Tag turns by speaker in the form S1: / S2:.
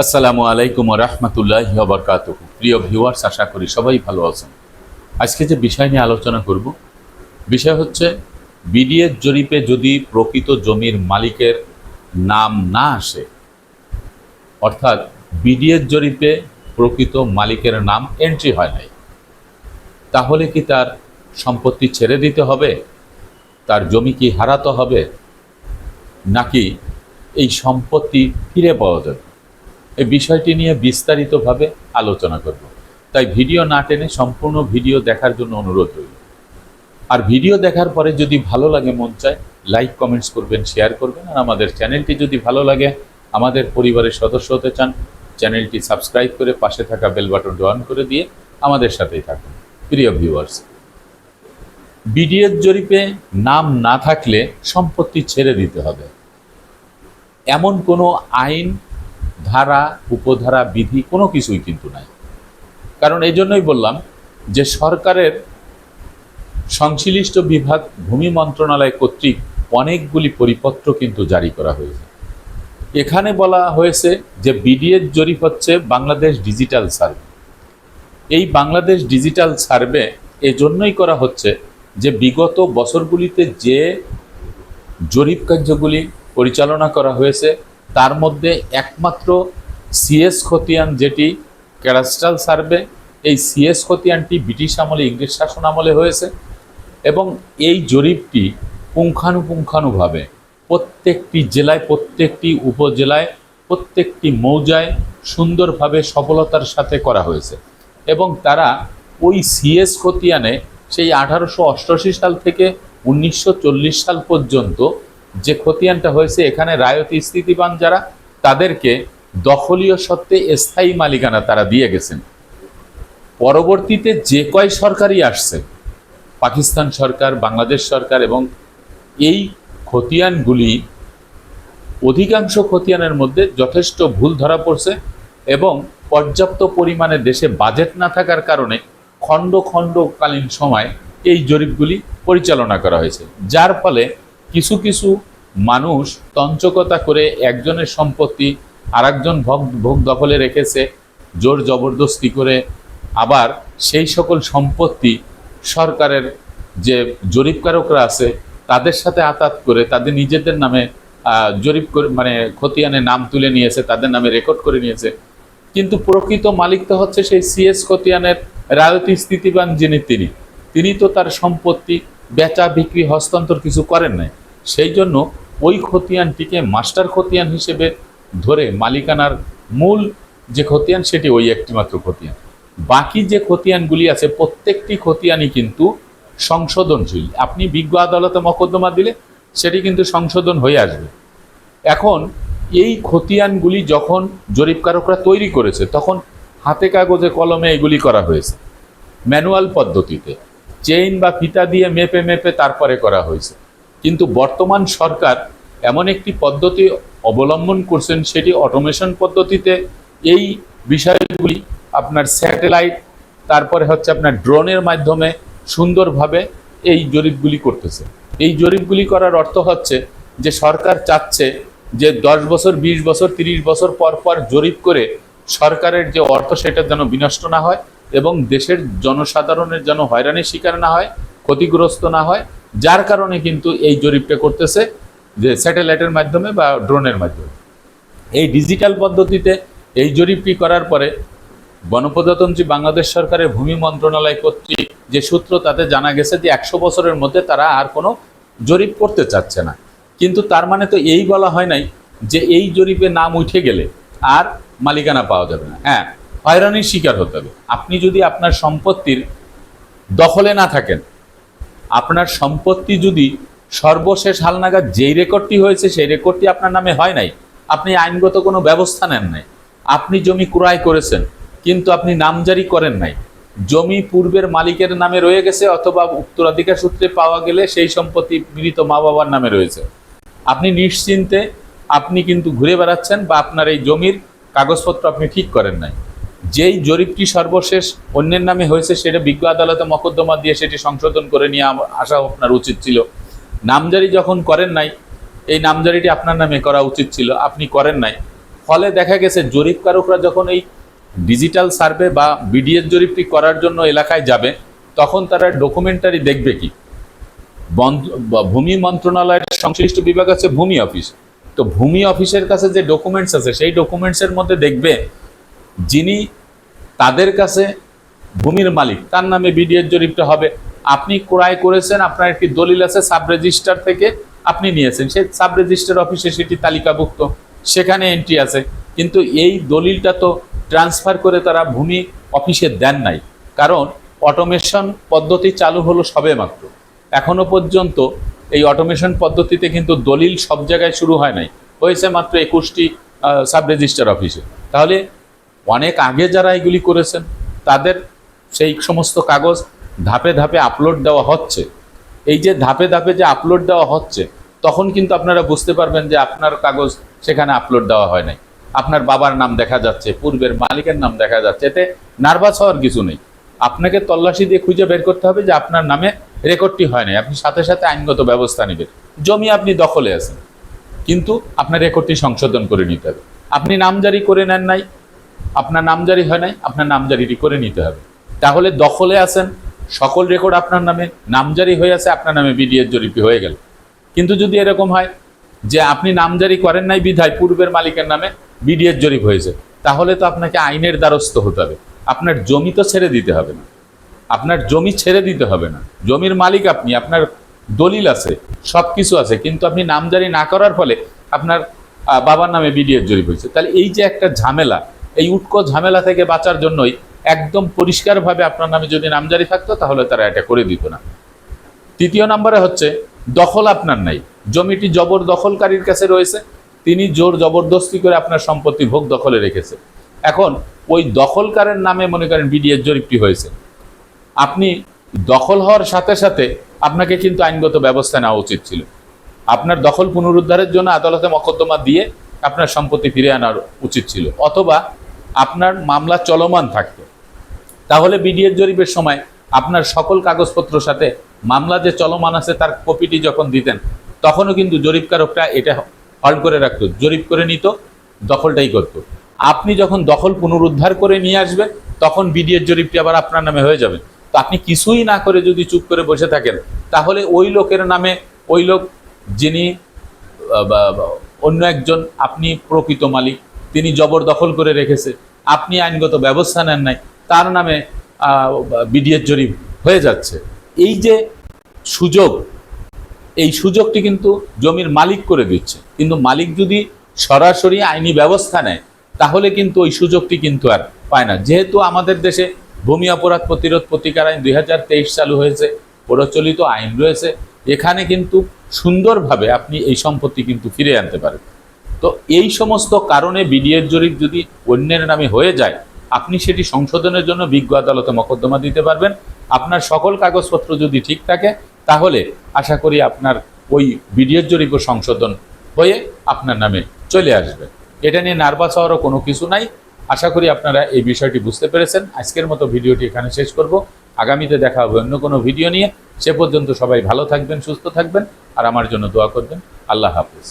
S1: আসসালামু আলাইকুম রহমতুল্লাহ বরকাত প্রিয় ভিউয়ার্স আশা করি সবাই ভালো আছেন। আজকে যে বিষয় নিয়ে আলোচনা করব, বিষয় হচ্ছে বিডিএর জরিপে যদি প্রকৃত জমির মালিকের নাম না আসে, অর্থাৎ বিডিএর জরিপে প্রকৃত মালিকের নাম এন্ট্রি হয় নাই, তাহলে কি তার সম্পত্তি ছেড়ে দিতে হবে? তার জমি কি হারাতে হবে? নাকি এই সম্পত্তি ফিরে পাওয়া যাবে? এই বিষয়টি নিয়ে বিস্তারিতভাবে আলোচনা করব। তাই ভিডিও না টেনে সম্পূর্ণ ভিডিও দেখার জন্য অনুরোধ রইল। আর ভিডিও দেখার পরে যদি ভালো লাগে, মন চায়, লাইক, কমেন্টস করবেন, শেয়ার করবেন। আর আমাদের চ্যানেলটি যদি ভালো লাগে, আমাদের পরিবারের সদস্য হতে চান, চ্যানেলটি সাবস্ক্রাইব করে পাশে থাকা বেল বাটনটি অন করে দিয়ে আমাদের সাথেই থাকুন। প্রিয় ভিউয়ার্স বিডিএর জরিপে নাম না থাকলে সম্পত্তি ছেড়ে দিতে হবে। এমন কোনো আইন ধারা, উপধারা, বিধি কোনো কিছুই কিন্তু নাই। কারণ এই জন্যই বললাম যে সরকারের সংশ্লিষ্ট বিভাগ, ভূমি মন্ত্রণালয় কর্তৃক অনেকগুলি পরিপত্র কিন্তু জারি করা হয়েছে। এখানে বলা হয়েছে যে বিডিএর জরিপ হচ্ছে বাংলাদেশ ডিজিটাল সার্ভে। এই বাংলাদেশ ডিজিটাল সার্ভে এজন্যই করা হচ্ছে যে বিগত বছরগুলিতে যে জরিপ কার্যগুলি পরিচালনা করা হয়েছে তার মধ্যে একমাত্র সিএস খতিয়ান যেটি ক্যাডাস্ট্রাল সার্ভে, এই সিএস খতিয়ানটি ব্রিটিশ আমলে, ইংরেজ শাসন আমলে হয়েছে এবং এই জরিপটি পুঙ্খানুপুঙ্খানুভাবে প্রত্যেকটি জেলায়, প্রত্যেকটি উপজেলায়, প্রত্যেকটি মৌজায় সুন্দরভাবে সফলতার সাথে করা হয়েছে এবং তারা ওই সিএস খতিয়ানে সেই আঠারোশো অষ্টআশি সাল থেকে উনিশশো চল্লিশ সাল পর্যন্ত যে খতিয়ানটা হয়েছে, এখানে রায়তি স্থিতিবান যারা, তাদেরকে দখলীয় সত্ত্বে স্থায়ী মালিকানা তারা দিয়ে গেছেন। পরবর্তীতে যে কয় সরকারই আসছে, পাকিস্তান সরকার, বাংলাদেশ সরকার এবং এই খতিয়ানগুলি অধিকাংশ খতিয়ানের মধ্যে যথেষ্ট ভুল ধরা পড়ছে এবং পর্যাপ্ত পরিমাণে দেশে বাজেট না থাকার কারণে খণ্ড খণ্ডকালীন সময় এই জরিপগুলি পরিচালনা করা হয়েছে। যার ফলে কিছু কিছু মানুষ তঞ্চকতা করে একজনের সম্পত্তি আরেকজন ভোগ ভোগ দখলে রেখেছে, জোর জবরদস্তি করে। আবার সেই সকল সম্পত্তি সরকারের যে জরিপকারকরা আছে, তাদের সাথে আতাত করে, তাদের নিজেদের নামে জরিপ করে মানে খতিয়ানে নাম তুলে নিয়েছে, তাদের নামে রেকর্ড করে নিয়েছে। কিন্তু প্রকৃত মালিক তো হচ্ছে সেই সিএস খতিয়ানের রায়তি স্থিতিবান যিনি তিনি। তিনি তো তার সম্পত্তি বেচা বিক্রি হস্তান্তর কিছু করেন নাই। সেই জন্য ওই খতিয়ানটিকে মাস্টার খতিয়ান হিসেবে ধরে মালিকানার মূল যে খতিয়ান, সেটি ওই একটিমাত্র খতিয়ান। বাকি যে খতিয়ানগুলি আছে, প্রত্যেকটি খতিয়ানই কিন্তু সংশোধনশীল। আপনি বিজ্ঞ আদালতে মকদ্দমা দিলে সেটি কিন্তু সংশোধন হয়ে আসবে। এখন এই খতিয়ানগুলি যখন জরিপকারকরা তৈরি করেছে, তখন হাতে কাগজে কলমে এগুলি করা হয়েছে। ম্যানুয়াল পদ্ধতিতে, চেইন বা ফিতা দিয়ে মেপে মেপে তারপরে করা হয়েছে। কিন্তু বর্তমান সরকার এমন একটি পদ্ধতি অবলম্বন করছেন, সেটি অটোমেশন পদ্ধতিতে এই বিষয়গুলি আপনার স্যাটেলাইট তারপরে হচ্ছে আপনার ড্রোনের মাধ্যমে সুন্দরভাবে এই জরিপগুলি করতেছে। এই জরিপগুলি করার অর্থ হচ্ছে যে সরকার চাচ্ছে যে দশ বছর, বিশ বছর, তিরিশ বছর পর পর জরিপ করে সরকারের যে অর্থ, সেটা যেন বিনষ্ট না হয় এবং দেশের জনসাধারণের যেন হয়রানির শিকার না হয়, ক্ষতিগ্রস্ত না হয় যার কারণে কিন্তু এই জরিপটা করতেছে যে স্যাটেলাইটের মাধ্যমে বা ড্রোনের মাধ্যমে। এই ডিজিটাল পদ্ধতিতে এই জরিপটি করার পরে গণপ্রজাতন্ত্রী বাংলাদেশ সরকারের ভূমি মন্ত্রণালয় কর্তৃক যে সূত্র তাতে জানা গেছে যে একশো বছরের মধ্যে তারা আর কোনো জরিপ করতে চাচ্ছে না। কিন্তু তার মানে তো এই বলা হয় নাই যে এই জরিপে নাম উঠে গেলে আর মালিকানা পাওয়া যাবে না। হ্যাঁ হয়রানির শিকার হতে হবে। আপনি যদি আপনার সম্পত্তির দখলে না থাকেন আপনার সম্পত্তি যদি সর্বশেষ হালনাগাদ যেই রেকর্ডটি হয়েছে, সেই রেকর্ডটি আপনার নামে হয় নাই, আপনি আইনগত কোনো ব্যবস্থা নেন নাই। আপনি জমি ক্রয় করেছেন, কিন্তু আপনি নামজারি করেন নাই। জমি পূর্বের মালিকের নামে রয়ে গেছে অথবা উত্তরাধিকার সূত্রে পাওয়া গেলে সেই সম্পত্তি মৃত মা বাবার নামে রয়েছে। আপনি নিশ্চিন্তে আপনি কিন্তু ঘুরে বেড়াচ্ছেন বা আপনার এই জমির কাগজপত্র আপনি ঠিক করেন নাই। যেই জরিপটি সর্বশেষ অন্যের নামে হয়েছে সেটা বিজ্ঞ আদালতে মকদ্দমা দিয়ে সেটি সংশোধন করে নিয়ে আসা আপনার উচিত ছিল। নামজারি যখন করেন নাই, এই নামজারিটি আপনার নামে করা উচিত ছিল, আপনি করেন নাই। ফলে দেখা গেছে জরিপকারকরা যখন এই ডিজিটাল সার্ভে বা বিডিএস জরিপটি করার জন্য এলাকায় যাবে, তখন তারা ডকুমেন্টারি দেখবে কি? ভূমি মন্ত্রণালয়ের সংশ্লিষ্ট বিভাগ আছে ভূমি অফিস। তো ভূমি অফিসের কাছে যে ডকুমেন্টস আছে, সেই ডকুমেন্টসের মধ্যে দেখবে যিনি তাদের কাছে ভূমির মালিক, তার নামে বিডিএস জরিপটা হবে। আপনি ক্রয় করেছেন, আপনার একটি দলিল আছে সাব রেজিস্টার থেকে আপনি নিয়েছেন। সেই সাব রেজিস্টার অফিসে সেটি তালিকাভুক্ত, সেখানে এন্ট্রি আছে। কিন্তু এই দলিলটা তো ট্রান্সফার করে তারা ভূমি অফিসে দেন নাই। কারণ অটোমেশন পদ্ধতি চালু হলো সবে মাত্র। এখনও পর্যন্ত এই অটোমেশন পদ্ধতিতে কিন্তু দলিল সব জায়গায় শুরু হয় নাই। হয়েছে মাত্র একুশটি সাব রেজিস্টার অফিসে। তাহলে অনেক আগে যারা এগুলি করেছেন, তাদের সেই সমস্ত কাগজ ধাপে ধাপে আপলোড দেওয়া হচ্ছে। এই যে ধাপে ধাপে যে আপলোড দেওয়া হচ্ছে, তখন কিন্তু আপনারা বুঝতে পারবেন যে আপনার কাগজ সেখানে আপলোড দেওয়া হয় নাই। আপনার বাবার নাম দেখা যাচ্ছে, পূর্বের মালিকের নাম দেখা যাচ্ছে, এতে নার্ভাস হওয়ার কিছু নেই। আপনাকে তল্লাশি দিয়ে খুঁজে বের করতে হবে যে আপনার নামে রেকর্ডটি হয় নাই। আপনি সাথে সাথে আইনগত ব্যবস্থা নেবেন। জমি আপনি দখলে আছেন, কিন্তু আপনার রেকর্ডটি সংশোধন করে নিতে হবে। আপনি নামজারি করে নেন নাই আপনার নামজারি হয় নাই, আপনার নামজারিটি করে নিতে হবে। তাহলে দখলে আছেন, সকল রেকর্ড আপনার নামে, নামজারি হয়ে আছে, আপনার নামে বিডিএর জরিপি হয়ে গেল। কিন্তু যদি এরকম হয় যে আপনি নামজারি করেন নাই বিধায় পূর্বের মালিকের নামে বিডিএর জরিপ হয়েছে, তাহলে তো আপনাকে আইনের দ্বারস্থ হতে হবে। আপনার জমি তো ছেড়ে দিতে হবে না। আপনার জমি ছেড়ে দিতে হবে না। জমির মালিক আপনি, আপনার দলিল আছে সব কিছু আছে, কিন্তু আপনি নামজারি না করার ফলে আপনার বাবার নামে বিডিএর জরিপ হয়েছে। তাহলে এই যে একটা ঝামেলা এই উটকো ঝামেলা থেকে বাঁচার জন্যই একদম পরিষ্কারভাবে আপনার নামে যদি নামজারি থাকতো, তাহলে তারা এটা করে দিত না। তৃতীয় নম্বরে হচ্ছে, দখল আপনার নাই। জমিটি জবর দখলকারীর কাছে রয়েছে, তিনি জোর জবরদস্তি করে আপনার সম্পত্তি ভোগ দখলে রেখেছে। এখন, ওই দখলকারের নামে মনে করেন বিডিএর জরিপটি হয়েছে। আপনি দখল হওয়ার সাথে সাথে আপনাকে কিন্তু আইনগত ব্যবস্থা নেওয়া উচিত ছিল। আপনার দখল পুনরুদ্ধারের জন্য আদালতে মকদ্দমা দিয়ে আপনার সম্পত্তি ফিরে আনার উচিত ছিল। অথবা আপনার মামলা চলমান থাকতো। তাহলে বিডিএর জরিপের সময় আপনার সকল কাগজপত্র সাথে মামলা যে চলমান আছে তার কপিটি যখন দিতেন, তখনও কিন্তু জরিপকারকরা এটা হল্ড করে রাখত, জরিপ করে নিত, দখলটাই করত। আপনি যখন দখল পুনরুদ্ধার করে নিয়ে আসবেন, তখন বিডিএর জরিপটি আবার আপনার নামে হয়ে যাবে। তো আপনি কিছুই না করে যদি চুপ করে বসে থাকেন, তাহলে ওই লোকের নামে ওই লোক যিনি অন্য একজন আপনি প্রকৃত মালিক তিনি জবরদখল করে রেখেছে। আপনি আইনগত ব্যবস্থা নেন নাই, তার নামে বিডিএর জরিপ হয়ে যাচ্ছে। এই যে সুযোগ, এই সুযোগটি কিন্তু জমির মালিক করে দিচ্ছে। কিন্তু মালিক যদি সরাসরি আইনি ব্যবস্থা নেয়, তাহলে কিন্তু ওই সুযোগটি কিন্তু আর পায় না। যেহেতু আমাদের দেশে ভূমি অপরাধ প্রতিরোধ প্রতিকার আইন দুই হাজার তেইশ চালু হয়েছে, প্রচলিত আইন রয়েছে, এখানে কিন্তু সুন্দরভাবে আপনি এই সম্পত্তি কিন্তু ফিরে আনতে পারেন। তো এই সমস্ত কারণে বিডিএর জরিপ যদি অন্যের নামে হয়ে যায়, আপনি সেটি সংশোধনের জন্য বিজ্ঞ আদালতে মকদ্দমা দিতে পারবেন। আপনার সকল কাগজপত্র যদি ঠিক থাকে, তাহলে আশা করি আপনার ওই বিডিএর জরিপ সংশোধন হয়ে আপনার নামে চলে আসবে। এটা নিয়ে নার্ভাস হওয়ারও কোনো কিছু নাই। আশা করি আপনারা এই বিষয়টি বুঝতে পেরেছেন। আজকের মতো ভিডিওটি এখানে শেষ করব। আগামীতে দেখা হবে অন্য কোনো ভিডিও নিয়ে। সে পর্যন্ত সবাই ভালো থাকবেন, সুস্থ থাকবেন, আর আমার জন্য দোয়া করবেন। আল্লাহ হাফিজ।